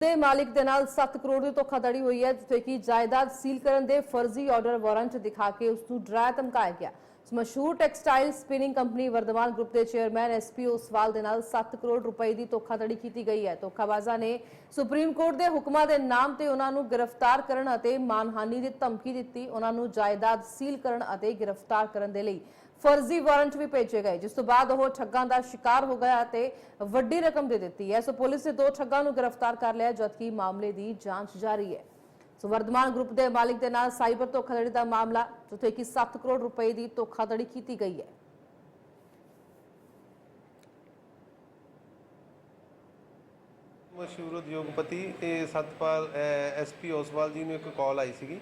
ਦੇ ਮਾਲਿਕ ਦੇ ਨਾਲ 7 ਕਰੋੜ ਦੀ ਧੋਖਾਧੜੀ ਹੋਈ ਹੈ, ਜਿੱਥੇ ਕਿ ਜਾਇਦਾਦ ਸੀਲ ਕਰਨ ਦੇ ਫਰਜ਼ੀ ਆਰਡਰ ਵਾਰੰਟ ਦਿਖਾ ਕੇ ਉਸ ਨੂੰ ਡਰਾਇਆ, ਧਮਕਾਇਆ ਗਿਆ। ਮਸ਼ਹੂਰ textile spinning company Vardhman group ਦੇ ਚੇਅਰਮੈਨ ਐਸਪੀ ਓਸਵਾਲ ਦੇ ਨਾਲ 7 ਕਰੋੜ ਰੁਪਏ ਦੀ ਧੋਖਾਧੜੀ ਕੀਤੀ ਗਈ ਹੈ। ਧੋਖਾਬਾਜ਼ਾਂ ਨੇ ਸੁਪਰੀਮ ਕੋਰਟ ਦੇ ਹੁਕਮਾਂ ਦੇ ਨਾਮ ਤੇ ਉਹਨਾਂ ਨੂੰ ਗ੍ਰਿਫਤਾਰ ਕਰਨ ਅਤੇ ਮਾਨਹਾਨੀ ਦੀ ਧਮਕੀ ਦਿੱਤੀ। ਉਹਨਾਂ ਨੂੰ ਜਾਇਦਾਦ ਸੀਲ ਕਰਨ ਅਤੇ ਗ੍ਰਿਫਤਾਰ ਕਰਨ ਦੇ ਲਈ ਫਰਜ਼ੀ ਵਾਰੰਟ ਵੀ ਭੇਜੇ ਗਏ, ਜਿਸ ਤੋਂ ਬਾਅਦ ਉਹ ਠੱਗਾਂ ਦਾ ਸ਼ਿਕਾਰ ਹੋ ਗਿਆ ਤੇ ਵੱਡੀ ਰਕਮ ਦੇ ਦਿੱਤੀ ਹੈ। ਸੋ ਪੁਲਿਸ ਨੇ ਦੋ ਠੱਗਾਂ ਨੂੰ ਗ੍ਰਿਫਤਾਰ ਕਰ ਲਿਆ, ਜਦਕਿ ਮਾਮਲੇ ਦੀ ਜਾਂਚ ਜਾਰੀ ਹੈ। ਸੋ ਵਰਧਮਾਨ ਗਰੁੱਪ ਦੇ ਮਾਲਿਕ ਦੇ ਨਾਲ ਸਾਈਬਰ ਧੋਖਾਧੜੀ ਦਾ ਮਾਮਲਾ, ਜਿੱਥੇ ਕਿ 7 ਕਰੋੜ ਰੁਪਏ ਦੀ ਧੋਖਾਧੜੀ ਕੀਤੀ ਗਈ ਹੈ। ਮਸ਼ਹੂਰ ਉਦਯੋਗਪਤੀ ਤੇ ਸਤਪਾਲ ਐਸਪੀ ਓਸਵਾਲ ਜੀ ਨੂੰ ਇੱਕ ਕਾਲ ਆਈ ਸੀਗੀ।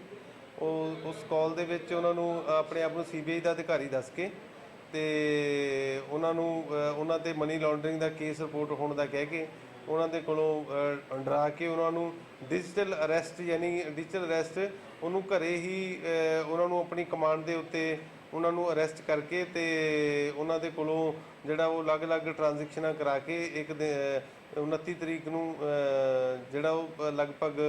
ਉਹ ਉਸ ਕਾਲ ਦੇ ਵਿੱਚ ਉਹਨਾਂ ਨੂੰ ਆਪਣੇ ਆਪ ਨੂੰ ਸੀਬੀਆਈ ਦਾ ਅਧਿਕਾਰੀ ਦੱਸ ਕੇ ਤੇ ਉਹਨਾਂ ਨੂੰ ਉਹਨਾਂ ਤੇ ਮਨੀ ਲਾਂਡਰਿੰਗ ਦਾ ਕੇਸ ਰਿਪੋਰਟ ਹੋਣ ਦਾ ਕਹਿ ਕੇ ਉਹਨਾਂ ਦੇ ਕੋਲੋਂ ਅ, ਡਰਾ ਕੇ ਉਹਨਾਂ ਨੂੰ ਡਿਜੀਟਲ ਅਰੈਸਟ ਯਾਨੀ ਡਿਜੀਟਲ ਅਰੈਸਟ ਉਹਨੂੰ ਘਰੇ ਹੀ ਉਹਨਾਂ ਨੂੰ ਆਪਣੀ ਕਮਾਂਡ ਦੇ ਉੱਤੇ ਉਹਨਾਂ ਨੂੰ ਅਰੈਸਟ ਕਰਕੇ ਤੇ ਉਹਨਾਂ ਦੇ ਕੋਲੋਂ ਜਿਹੜਾ ਉਹ ਅਲੱਗ-ਅਲੱਗ ਟ੍ਰਾਂਜੈਕਸ਼ਨਾਂ ਕਰਾ ਕੇ ਇੱਕ ਦਿ- ਅਹ 29 ਤਰੀਕ ਨੂੰ ਜਿਹੜਾ ਉਹ ਲਗਭਗ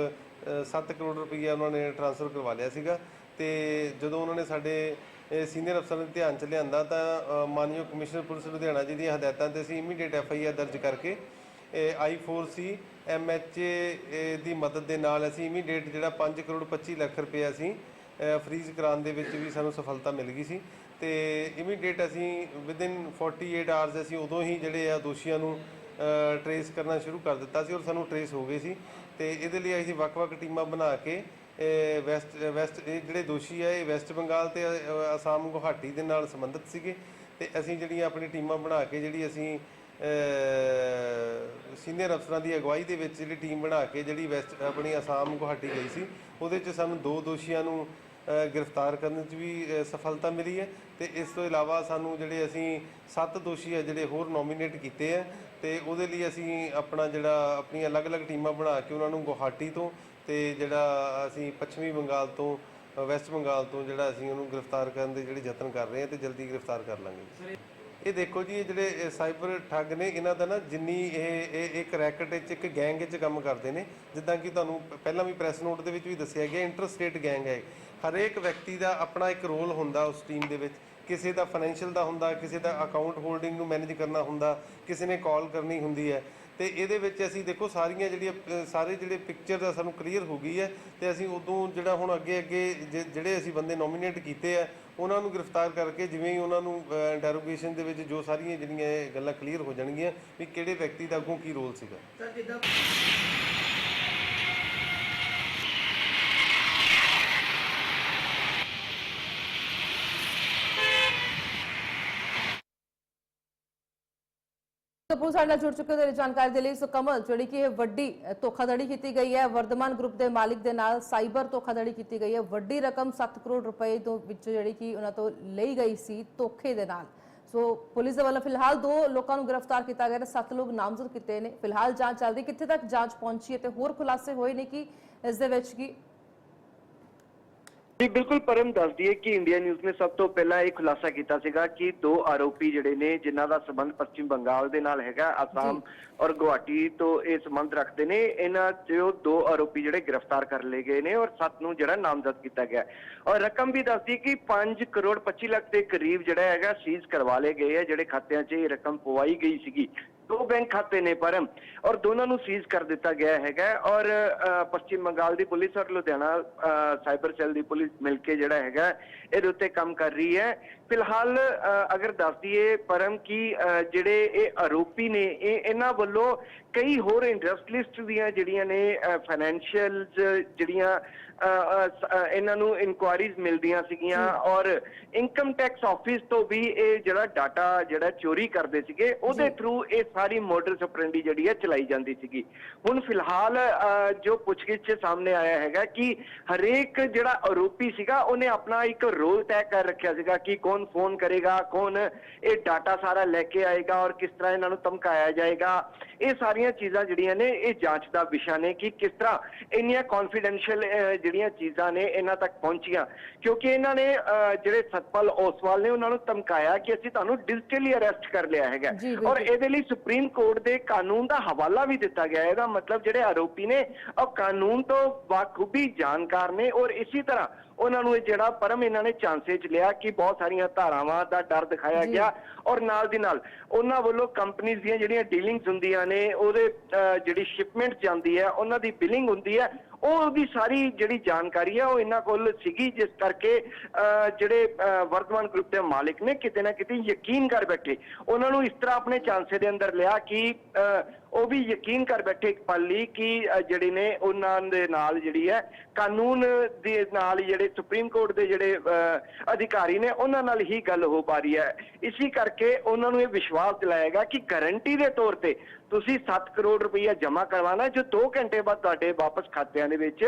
7 ਕਰੋੜ ਰੁਪਈਆ ਉਹਨਾਂ ਨੇ ਟ੍ਰਾਂਸਫਰ ਕਰਵਾ ਲਿਆ ਸੀਗਾ ਤੇ ਜਦੋਂ ਉਹਨਾਂ ਨੇ ਸਾਡੇ ਸੀਨੀਅਰ ਅਫਸਰਾਂ ਦੇ ਧਿਆਨ ਚ ਲਿਆਂਦਾ ਤਾਂ ਮਾਨਯੋਗ ਕਮਿਸ਼ਨਰ ਪੁਲਿਸ ਲੁਧਿਆਣਾ ਜੀ ਦੀਆਂ ਹਦਾਇਤਾਂ ਤੇ ਅਸੀਂ ਇਮੀਡੀਏਟ ਐਫ ਆਈ ਆਰ ਦਰਜ ਕਰਕੇ ਆਈ 4 ਸੀ ਐਮ ਐਚ ਏ ਦੀ ਮਦਦ ਦੇ ਨਾਲ ਅਸੀਂ ਇਮੀਡੀਏਟ ਜਿਹੜਾ 5 ਕਰੋੜ 25 ਲੱਖ ਰੁਪਏ ਅਸੀਂ ਫ੍ਰੀਜ਼ ਕਰਾਉਣ ਦੇ ਵਿੱਚ ਵੀ ਸਾਨੂੰ ਸਫਲਤਾ ਮਿਲ ਗਈ ਸੀ। ਤੇ ਇਮੀਡੀਏਟ ਅਸੀਂ ਵਿਦਿਨ 48 ਆਵਰਸ ਅਸੀਂ ਉਦੋਂ ਹੀ ਜਿਹੜੇ ਆ ਦੋਸ਼ੀਆਂ ਨੂੰ ਟਰੇਸ ਕਰਨਾ ਸ਼ੁਰੂ ਕਰ ਦਿੱਤਾ ਸੀ ਔਰ ਸਾਨੂੰ ਟਰੇਸ ਹੋ ਗਏ ਸੀ। ਤੇ ਇਹਦੇ ਲਈ ਅਸੀਂ ਵੱਖ-ਵੱਖ ਟੀਮਾਂ ਬਣਾ ਕੇ ਵੈਸਟ ਵੈਸਟ ਇਹ ਜਿਹੜੇ ਦੋਸ਼ੀ ਆ, ਇਹ ਵੈਸਟ ਬੰਗਾਲ ਤੇ ਅਸਾਮ ਗੁਹਾਟੀ ਦੇ ਨਾਲ ਸੰਬੰਧਿਤ ਸੀਗੇ। ਤੇ ਅਸੀਂ ਜਿਹੜੀਆਂ ਆਪਣੀ ਟੀਮਾਂ ਬਣਾ ਕੇ, ਜਿਹੜੀ ਅਸੀਂ ਸੀਨੀਅਰ ਅਫਸਰਾਂ ਦੀ ਅਗਵਾਈ ਦੇ ਵਿੱਚ ਜਿਹੜੀ ਟੀਮ ਬਣਾ ਕੇ, ਜਿਹੜੀ ਵੈਸਟ ਆਪਣੀ ਅਸਾਮ ਗੁਹਾਟੀ ਗਈ ਸੀ, ਉਹਦੇ 'ਚ ਸਾਨੂੰ ਦੋ ਦੋਸ਼ੀਆਂ ਨੂੰ ਗ੍ਰਿਫਤਾਰ ਕਰਨ 'ਚ ਵੀ ਸਫਲਤਾ ਮਿਲੀ ਹੈ ਤੇ ਇਸ ਤੋਂ ਇਲਾਵਾ ਸਾਨੂੰ ਜਿਹੜੇ ਅਸੀਂ ਸੱਤ ਦੋਸ਼ੀ ਹੈ ਜਿਹੜੇ ਹੋਰ ਨੋਮੀਨੇਟ ਕੀਤੇ ਹੈ ਤੇ ਉਹਦੇ ਲਈ ਅਸੀਂ ਆਪਣਾ ਜਿਹੜਾ ਆਪਣੀਆਂ ਅਲੱਗ-ਅਲੱਗ ਟੀਮਾਂ ਬਣਾ ਕੇ ਉਹਨਾਂ ਨੂੰ ਗੁਹਾਟੀ ਤੋਂ ਤੇ ਜਿਹੜਾ ਅਸੀਂ ਪੱਛਮੀ ਬੰਗਾਲ ਤੋਂ ਵੈਸਟ ਬੰਗਾਲ ਤੋਂ ਜਿਹੜਾ ਅਸੀਂ ਉਹਨੂੰ ਗ੍ਰਿਫਤਾਰ ਕਰਨ ਦੇ ਜਿਹੜੇ ਯਤਨ ਕਰ ਰਹੇ ਹਾਂ ਤੇ ਜਲਦੀ ਗ੍ਰਿਫਤਾਰ ਕਰ ਲਾਂਗੇ। ਇਹ ਦੇਖੋ ਜੀ, ਇਹ ਜਿਹੜੇ ਸਾਈਬਰ ਠੱਗ ਨੇ, ਇਹਨਾਂ ਦਾ ਨਾ ਜਿੰਨੀ ਇਹ ਇਹ ਇੱਕ ਰੈਕਟ ਵਿੱਚ, ਇੱਕ ਗੈਂਗ ਵਿੱਚ ਕੰਮ ਕਰਦੇ ਨੇ। ਜਿੱਦਾਂ ਕਿ ਤੁਹਾਨੂੰ ਪਹਿਲਾਂ ਵੀ ਪ੍ਰੈਸ ਨੋਟ ਦੇ ਵਿੱਚ ਵੀ ਦੱਸਿਆ ਗਿਆ, ਇੰਟਰਸਟੇਟ ਗੈਂਗ ਹੈ ਹਰੇਕ ਵਿਅਕਤੀ ਦਾ ਆਪਣਾ ਇੱਕ ਰੋਲ ਹੁੰਦਾ ਉਸ ਟੀਮ ਦੇ ਵਿੱਚ। ਕਿਸੇ ਦਾ ਫਾਈਨੈਂਸ਼ੀਅਲ ਦਾ ਹੁੰਦਾ, ਕਿਸੇ ਦਾ ਅਕਾਊਂਟ ਹੋਲਡਿੰਗ ਨੂੰ ਮੈਨੇਜ ਕਰਨਾ ਹੁੰਦਾ, ਕਿਸੇ ਨੇ ਕਾਲ ਕਰਨੀ ਹੁੰਦੀ ਹੈ। ਤੇ ਇਹਦੇ ਵਿੱਚ ਅਸੀਂ ਦੇਖੋ, ਸਾਰੀਆਂ ਜਿਹੜੀਆਂ, ਸਾਰੇ ਜਿਹੜੇ ਪਿਕਚਰ ਦਾ ਸਾਨੂੰ ਕਲੀਅਰ ਹੋ ਗਈ ਹੈ। ਤੇ ਅਸੀਂ ਉਦੋਂ ਜਿਹੜਾ ਹੁਣ ਅੱਗੇ ਅੱਗੇ ਜਿ- ਜਿਹੜੇ ਅਸੀਂ ਬੰਦੇ ਨੋਮੀਨੇਟ ਕੀਤੇ ਆ ਉਹਨਾਂ ਨੂੰ ਗ੍ਰਿਫਤਾਰ ਕਰਕੇ ਜਿਵੇਂ ਹੀ ਉਹਨਾਂ ਨੂੰ ਇੰਟਰੋਗੇਸ਼ਨ ਦੇ ਵਿੱਚ ਜੋ ਸਾਰੀਆਂ ਜਿਹੜੀਆਂ ਇਹ ਗੱਲਾਂ ਕਲੀਅਰ ਹੋ ਜਾਣਗੀਆਂ ਵੀ ਕਿਹੜੇ ਵਿਅਕਤੀ ਦਾ ਅੱਗੋਂ ਕੀ ਰੋਲ ਸੀਗਾ। ਸਰ, ਜਿੱਦਾਂ ਕਪੂਰ ਸਾਡੇ ਨਾਲ ਜੁੜ ਚੁੱਕੇ ਦੇ ਜਾਣਕਾਰੀ ਦੇ ਲਈ ਸੋ ਕਮਲ ਜਿਹੜੀ ਕਿ ਇਹ ਵੱਡੀ ਧੋਖਾਧੜੀ ਕੀਤੀ ਗਈ ਹੈ। ਵਰਧਮਾਨ ਗਰੁੱਪ ਦੇ ਮਾਲਿਕ ਦੇ ਨਾਲ ਸਾਈਬਰ ਧੋਖਾਧੜੀ ਕੀਤੀ ਗਈ ਹੈ। ਵੱਡੀ ਰਕਮ 7 ਕਰੋੜ ਰੁਪਏ ਤੋਂ ਵਿੱਚ ਜਿਹੜੀ ਕਿ ਉਹਨਾਂ ਤੋਂ ਲਈ ਗਈ ਸੀ ਧੋਖੇ ਦੇ ਨਾਲ। ਸੋ ਪੁਲਿਸ ਦੇ ਵੱਲੋਂ ਫਿਲਹਾਲ ਦੋ ਲੋਕਾਂ ਨੂੰ ਗ੍ਰਿਫਤਾਰ ਕੀਤਾ ਗਿਆ ਤੇ ਸੱਤ ਲੋਕ ਨਾਮਜ਼ਦ ਕੀਤੇ ਨੇ। ਫਿਲਹਾਲ ਜਾਂਚ ਚੱਲਦੀ ਕਿੱਥੇ ਤੱਕ ਜਾਂਚ ਪਹੁੰਚੀ ਹੈ ਤੇ ਹੋਰ ਖੁਲਾਸੇ ਹੋਏ ਨੇ ਕਿ ਇਸ ਦੇ ਵਿੱਚ ਕੀ ਜੀ ਬਿਲਕੁਲ ਪਰਮ ਦੱਸ ਦਈਏ ਕਿ ਇੰਡੀਆ ਨਿਊਜ਼ ਨੇ ਸਭ ਤੋਂ ਪਹਿਲਾਂ ਇਹ ਖੁਲਾਸਾ ਕੀਤਾ ਸੀਗਾ ਕਿ ਦੋ ਆਰੋਪੀ ਜਿਹੜੇ ਨੇ ਜਿਨ੍ਹਾਂ ਦਾ ਸਬੰਧ ਪੱਛਮੀ ਬੰਗਾਲ ਦੇ ਨਾਲ ਹੈਗਾ ਆਸਾਮ ਔਰ ਗੁਹਾਟੀ ਤੋਂ ਇਹ ਸੰਬੰਧ ਰੱਖਦੇ ਨੇ ਇਹਨਾਂ ਚੋਂ ਦੋ ਆਰੋਪੀ ਜਿਹੜੇ ਗ੍ਰਿਫਤਾਰ ਕਰ ਲਏ ਗਏ ਨੇ ਔਰ ਸੱਤ ਨੂੰ ਜਿਹੜਾ ਨਾਮਜ਼ਦ ਕੀਤਾ ਗਿਆ। ਔਰ ਰਕਮ ਵੀ ਦੱਸਦੀ ਕਿ 5 ਕਰੋੜ 25 ਲੱਖ ਦੇ ਕਰੀਬ ਜਿਹੜਾ ਹੈਗਾ ਸੀਜ਼ ਕਰਵਾ ਲਏ ਗਏ ਆ ਜਿਹੜੇ ਖਾਤਿਆਂ 'ਚ ਇਹ ਰਕਮ ਪਵਾਈ ਗਈ ਸੀਗੀ। ਦੋ ਬੈਂਕ ਖਾਤੇ ਨੇ ਪਰਮ ਔਰ ਦੋਨਾਂ ਨੂੰ ਸੀਜ਼ ਕਰ ਦਿੱਤਾ ਗਿਆ ਹੈਗਾ ਔਰ ਪੱਛਮੀ ਬੰਗਾਲ ਦੀ ਪੁਲਿਸ ਔਰ ਲੁਧਿਆਣਾ ਸਾਈਬਰ ਸੈੱਲ ਦੀ ਪੁਲਿਸ ਮਿਲ ਕੇ ਜਿਹੜਾ ਹੈਗਾ ਇਹਦੇ ਉੱਤੇ ਕੰਮ ਕਰ ਰਹੀ ਹੈ। ਫਿਲਹਾਲ ਅਗਰ ਦੱਸ ਦਈਏ ਪਰਮ ਕੀ ਜਿਹੜੇ ਇਹ ਆਰੋਪੀ ਨੇ ਇਹ ਇਹਨਾਂ ਵੱਲੋਂ ਕਈ ਹੋਰ ਇੰਡਸਟਰੀਲਿਸਟ ਦੀਆਂ ਜਿਹੜੀਆਂ ਨੇ ਫਾਈਨੈਂਸ਼ੀਅਲ ਜਿਹੜੀਆਂ ਇਹਨਾਂ ਨੂੰ ਇਨਕੁਆਇਰੀਜ਼ ਮਿਲਦੀਆਂ ਸੀਗੀਆਂ। ਔਰ ਇਨਕਮ ਟੈਕਸ ਆਫਿਸ ਤੋਂ ਵੀ ਇਹ ਜਿਹੜਾ ਡਾਟਾ ਜਿਹੜਾ ਚੋਰੀ ਕਰਦੇ ਸੀਗੇ ਉਹਦੇ ਥਰੂ ਇਹ ਸਾਰੀ ਮੋਡਲ ਆਪਰੈਂਡੀ ਜਿਹੜੀ ਹੈ ਚਲਾਈ ਜਾਂਦੀ ਸੀਗੀ। ਹੁਣ ਫਿਲਹਾਲ ਜੋ ਪੁੱਛਗਿੱਛ 'ਚ ਸਾਹਮਣੇ ਆਇਆ ਹੈਗਾ ਕਿ ਹਰੇਕ ਜਿਹੜਾ ਆਰੋਪੀ ਸੀਗਾ ਉਹਨੇ ਆਪਣਾ ਇੱਕ ਰੋਲ ਤੈਅ ਕਰ ਰੱਖਿਆ ਸੀਗਾ ਕਿ ਕੌਣ ਫੋਨ ਕਰੇਗਾ ਕੌਣ ਇਹ ਡਾਟਾ ਸਾਰਾ ਲੈ ਕੇ ਆਏਗਾ ਔਰ ਕਿਸ ਤਰ੍ਹਾਂ ਇਹਨਾਂ ਨੂੰ ਧਮਕਾਇਆ ਜਾਏਗਾ। ਇਹ ਸਾਰੀਆਂ ਚੀਜ਼ਾਂ ਜਿਹੜੀਆਂ ਨੇ ਇਹ ਜਾਂਚ ਦਾ ਵਿਸ਼ਾ ਨੇ ਕਿ ਕਿਸ ਤਰ੍ਹਾਂ ਇੰਨੀਆਂ ਕੌਨਫੀਡੈਂਸ਼ੀਅਲ ਜਿਹੜੀਆਂ ਚੀਜ਼ਾਂ ਨੇ ਇਹਨਾਂ ਤੱਕ ਪਹੁੰਚੀਆਂ। ਕਿਉਂਕਿ ਇਹਨਾਂ ਨੇ ਜਿਹੜੇ ਸਤਪਾਲ ਓਸਵਾਲ ਨੇ ਉਹਨਾਂ ਨੂੰ ਧਮਕਾਇਆ ਕਿ ਅਸੀਂ ਤੁਹਾਨੂੰ ਡਿਜੀਟਲੀ ਅਰੈਸਟ ਕਰ ਲਿਆ ਹੈਗਾ। ਔਰ ਇਹਦੇ ਲਈ ਸੁਪਰੀਮ ਕੋਰਟ ਦੇ ਕਾਨੂੰਨ ਦਾ ਹਵਾਲਾ ਵੀ ਦਿੱਤਾ ਗਿਆ ਹੈ ਇਹਦਾ ਮਤਲਬ ਜਿਹੜੇ ਆਰੋਪੀ ਨੇ ਉਹ ਕਾਨੂੰਨ ਤੋਂ ਬਾਖੂਬੀ ਜਾਣਕਾਰ ਨੇ ਔਰ ਇਸੇ ਤਰ੍ਹਾਂ ਉਹਨਾਂ ਨੂੰ ਇਹ ਜਿਹੜਾ ਪਰਮ ਇਹਨਾਂ ਨੇ ਚਾਂਸੇ ਚ ਲਿਆ ਕਿ ਬਹੁਤ ਸਾਰੀਆਂ ਧਾਰਾਵਾਂ ਦਾ ਡਰ ਦਿਖਾਇਆ। ਗਿਆ ਔਰ ਨਾਲ ਦੀ ਨਾਲ ਉਹਨਾਂ ਵੱਲੋਂ ਕੰਪਨੀਆਂ ਦੀਆਂ ਜਿਹੜੀਆਂ ਡੀਲਿੰਗਸ ਹੁੰਦੀਆਂ ਨੇ ਉਹਦੇ ਜਿਹੜੀ ਸ਼ਿਪਮੈਂਟ ਜਾਂਦੀ ਹੈ ਉਹਨਾਂ ਦੀ ਬਿਲਿੰਗ ਹੁੰਦੀ ਹੈ ਉਹ ਉਹਦੀ ਸਾਰੀ ਜਿਹੜੀ ਜਾਣਕਾਰੀ ਹੈ ਉਹ ਇਹਨਾਂ ਕੋਲ ਸੀਗੀ ਜਿਸ ਕਰਕੇ ਜਿਹੜੇ ਵਰਤਮਾਨ ਗਰੁੱਪ ਦੇ ਮਾਲਕ ਨੇ ਕਿਤੇ ਨਾ ਕਿਤੇ ਯਕੀਨ ਕਰ ਬੈਠੇ ਉਹਨਾਂ ਨੂੰ ਇਸ ਤਰ੍ਹਾਂ ਆਪਣੇ ਚਾਂਸੇ ਦੇ ਅੰਦਰ ਲਿਆ ਕਿ ਅਹ, ਉਹ ਵੀ ਯਕੀਨ ਕਰ ਬੈਠੇ ਇੱਕ ਪਲ ਲਈ ਕਿ ਜਿਹੜੇ ਨੇ ਉਹਨਾਂ ਦੇ ਨਾਲ ਜਿਹੜੀ ਹੈ ਕਾਨੂੰਨ ਦੇ ਨਾਲ ਜਿਹੜੇ ਸੁਪਰੀਮ ਕੋਰਟ ਦੇ ਜਿਹੜੇ ਅਹ, ਅਧਿਕਾਰੀ ਨੇ ਉਹਨਾਂ ਨਾਲ ਹੀ ਗੱਲ ਹੋ ਪਾ ਰਹੀ ਹੈ। ਇਸੇ ਕਰਕੇ ਉਹਨਾਂ ਨੂੰ ਇਹ ਵਿਸ਼ਵਾਸ ਦਿਲਾਏਗਾ ਕਿ ਗਾਰੰਟੀ ਦੇ ਤੌਰ ਤੇ ਤੁਸੀਂ 7 ਕਰੋੜ ਰੁਪਈਆ ਜਮ੍ਹਾਂ ਕਰਵਾਉਣਾ ਜੋ 2 ਘੰਟੇ ਬਾਅਦ ਤੁਹਾਡੇ ਵਾਪਸ ਖਾਤਿਆਂ ਦੇ ਵਿੱਚ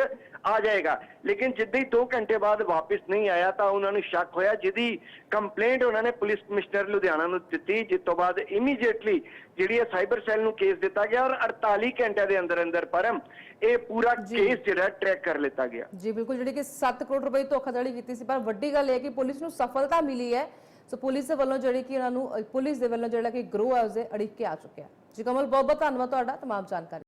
ਆ ਜਾਏਗਾ। ਲੇਕਿਨ ਜਿੱਦਾਂ ਹੀ 2 ਘੰਟੇ ਬਾਅਦ ਵਾਪਸ ਨਹੀਂ ਆਇਆ ਤਾਂ ਉਹਨਾਂ ਨੂੰ ਸ਼ੱਕ ਹੋਇਆ ਜਿਹਦੀ ਕੰਪਲੇਂਟ ਉਹਨਾਂ ਨੇ ਪੁਲਿਸ ਕਮਿਸ਼ਨਰ ਲੁਧਿਆਣਾ ਨੂੰ ਦਿੱਤੀ। ਜਿਸ ਤੋਂ ਬਾਅਦ ਇਮੀਡੀਏਟਲੀ ਜਿਹੜੀ ਹੈ ਸਾਈਬਰ ਸੈੱਲ ਨੂੰ ਕੇਸ ਦਿੱਤਾ ਗਿਆ ਔਰ 48 ਘੰਟਿਆਂ ਦੇ ਅੰਦਰ ਅੰਦਰ ਪਰਮ ਇਹ ਪੂਰਾ ਜੀ। ਕੇਸ ਜਿਹੜਾ ਟਰੈਕ ਕਰ ਲਿੱਤਾ ਗਿਆ ਜੀ ਬਿਲਕੁਲ ਜਿਹੜੀ ਕਿ 7 ਕਰੋੜ ਰੁਪਏ ਦੀ ਧੋਖਾਧੜੀ ਕੀਤੀ ਸੀ ਪਰ ਵੱਡੀ ਗੱਲ ਇਹ ਹੈ ਕਿ ਪੁਲਿਸ ਨੂੰ ਸਫਲਤਾ ਮਿਲੀ ਹੈ ਸੋ ਪੁਲਿਸ ਦੇ ਵੱਲੋਂ ਜਿਹੜੀ ਕਿ ਉਹਨਾਂ ਨੂੰ ਅ, ਪੁਲਿਸ ਦੇ ਵੱਲੋਂ ਜਿਹੜਾ ਕਿ ਗਰੋ ਹੈ ਉਸਦੇ ਅੜਿੱਕੇ ਆ ਚੁੱਕਿਆ ਜੀ ਕਮਲ ਬਹੁਤ ਬਹੁਤ ਧੰਨਵਾਦ ਤੁਹਾਡਾ तमाम ਜਾਣਕਾਰੀ